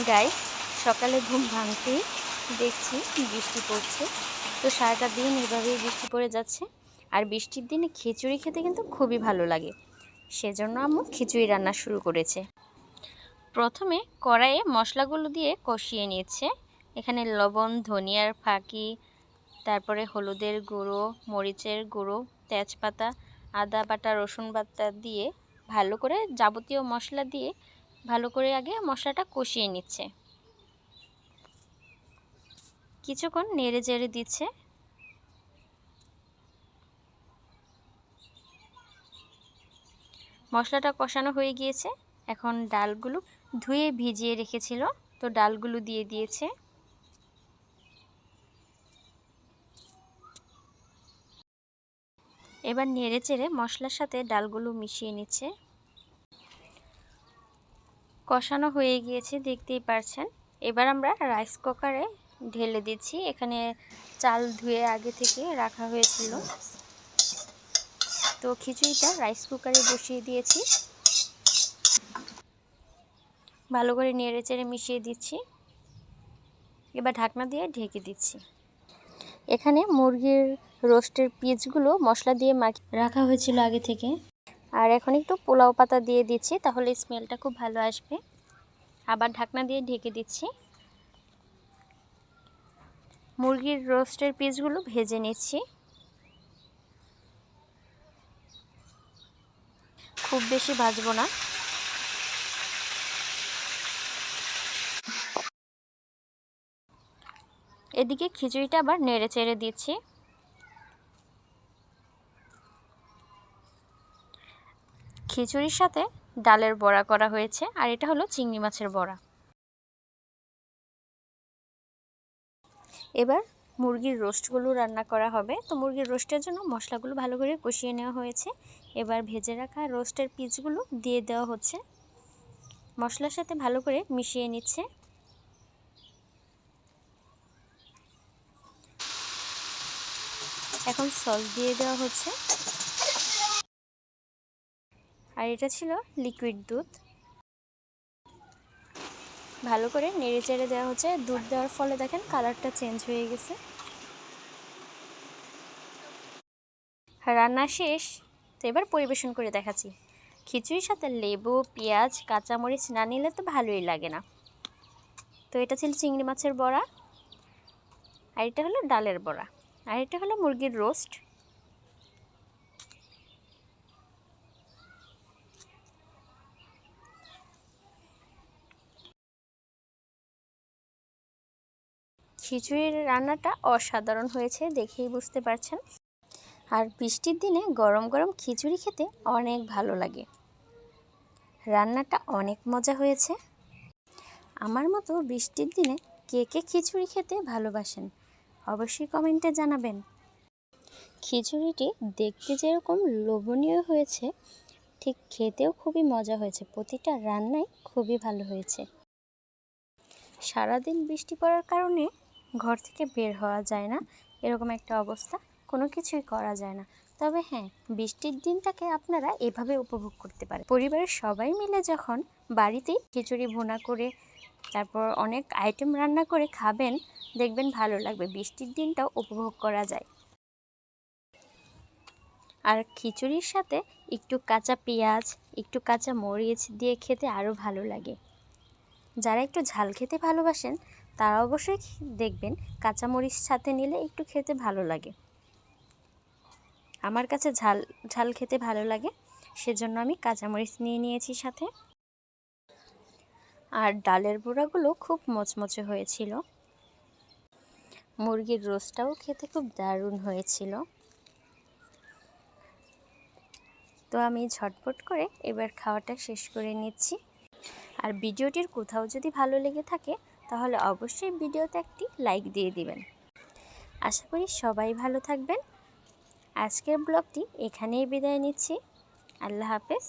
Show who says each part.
Speaker 1: Guys সকালে ঘুম ভাঙতেই দেখছি বৃষ্টি পড়ছে। তো সারাটা দিন এভাবেই বৃষ্টি পড়ে যাচ্ছে। আর বৃষ্টির দিনে খিচুড়ি খেতে কিন্তু খুবই ভালো লাগে। সেজন্য আম্মু খিচুড়ি রান্না শুরু করেছে। প্রথমে কড়াইয়ে মশলাগুলো দিয়ে কষিয়ে নিয়েছে এখানে লবণ, ধনিয়ার ফাঁকি, তারপরে হলুদের গুঁড়ো, মরিচের গুঁড়ো, তেজপাতা, আদা বাটা, রসুন বাটা দিয়ে ভালো করে যাবতীয় মশলা দিয়ে ভালো করে আগে মশলাটা কষিয়ে নিচ্ছে। কিছুক্ষণ নেড়ে চেড়ে দিচ্ছে। মশলাটা কষানো হয়ে গিয়েছে। এখন ডালগুলো ধুয়ে ভিজিয়ে রেখেছিল, তো ডালগুলো দিয়ে দিয়েছে। এবার নেড়ে চেড়ে মশলার সাথে ডালগুলো মিশিয়ে নিচ্ছে। কষানো হয়ে গিয়েছে, দেখতেই পারছেন। এবার আমরা রাইস কুকারে ঢেলে দিচ্ছি। এখানে চাল ধুয়ে আগে থেকে রাখা হয়েছিল। তো খিচুড়িটা রাইস কুকারে বসিয়ে দিয়েছি। ভালো করে নেড়ে চেড়ে মিশিয়ে দিচ্ছি। এবার ঢাকনা দিয়ে ঢেকে দিচ্ছি। এখানে মুরগির রোস্টের পিসগুলো মশলা দিয়ে মাখিয়ে রাখা হয়েছিল আগে থেকে। আর এখন একটু পোলাও পাতা দিয়ে দিচ্ছি, তাহলে স্মেলটা খুব ভালো আসবে। আবার ঢাকনা দিয়ে ঢেকে দিচ্ছি। মুরগির রোস্টের পিসগুলো ভেজে নিচ্ছি। খুব বেশি ভাজবো না। এদিকে খিচুড়িটা আবার নেড়ে চেড়ে দিচ্ছি। খিচুড়ির সাথে ডালের বড়া করা হয়েছে, আর এটা হলো চিংড়ি মাছের বড়া। এবার মুরগির রোস্টগুলো রান্না করা হবে। তো মুরগির রোস্টের জন্য মশলাগুলো ভালো করে কষিয়ে নেওয়া হয়েছে। এবার ভেজে রাখা রোস্টের পিসগুলো দিয়ে দেওয়া হচ্ছে। মশলার সাথে ভালো করে মিশিয়ে নিচ্ছে। এখন সস দিয়ে দেওয়া হচ্ছে। আর এটা ছিল লিকুইড দুধ। ভালো করে নেড়ে চেড়ে দেওয়া হচ্ছে। দুধ দেওয়ার ফলে দেখেন কালারটা চেঞ্জ হয়ে গেছে। রান্না শেষ। তো এবার পরিবেশন করে দেখাচ্ছি। খিচুড়ির সাথে লেবু, পেঁয়াজ, কাঁচামরিচ না নিলে তো ভালোই লাগে না। তো এটা ছিল চিংড়ি মাছের বড়া। আর এটা হলো ডালের বড়া। আর এটা হলো মুরগির রোস্ট খিচুড়ির রান্নাটা অসাধারণ হয়েছে দেখেই বুঝতে পারছেন। আর বৃষ্টির দিনে গরম গরম খিচুড়ি খেতে অনেক ভালো লাগে। রান্নাটা অনেক মজা হয়েছে। আমার মতো বৃষ্টির দিনে কে কে খিচুড়ি খেতে ভালোবাসেন অবশ্যই কমেন্টে জানাবেন। খিচুড়িটি দেখতে যেরকম লোভনীয় হয়েছে, ঠিক খেতেও খুবই মজা হয়েছে। প্রতিটা রান্নাই খুবই ভালো হয়েছে। সারাদিন বৃষ্টি পড়ার কারণে ঘর থেকে বের হওয়া যায় না। এরকম একটা অবস্থা। কোনো কিছুই করা যায় না। তবে হ্যাঁ বৃষ্টির দিনটাকে আপনারা এভাবে উপভোগ করতে পারেন। পরিবারের সবাই মিলে যখন বাড়িতেই খিচুড়ি ভুনা করে, তারপর অনেক আইটেম রান্না করে খাবেন, দেখবেন ভালো লাগবে। বৃষ্টির দিনটাও উপভোগ করা যায়। আর খিচুড়ির সাথে একটু কাঁচা পেঁয়াজ, একটু কাঁচা মরিচ দিয়ে খেতে আরও ভালো লাগে। যারা একটু ঝাল খেতে ভালোবাসেন তারা অবশ্যই দেখবেন, কাঁচামরিচ সাথে নিলে একটু খেতে ভালো লাগে। আমার কাছে ঝাল ঝাল খেতে ভালো লাগে, সেজন্য আমি কাঁচামরিচ নিয়ে নিয়েছি সাথে। আর ডালের বড়াগুলো খুব মচমচে হয়েছিল। মুরগির রোস্টটাও খেতে খুব দারুণ হয়েছিল। তো আমি ঝটপট করে এবার খাওয়াটা শেষ করে নিচ্ছি। আর ভিডিওটির কোথাও যদি ভালো লেগে থাকে তাহলে অবশ্যই ভিডিওতে একটি লাইক দিয়ে দিবেন। আশা করি সবাই ভালো থাকবেন। আজকের ব্লগটি এখানেই বিদায় নিচ্ছি। আল্লাহ হাফেজ।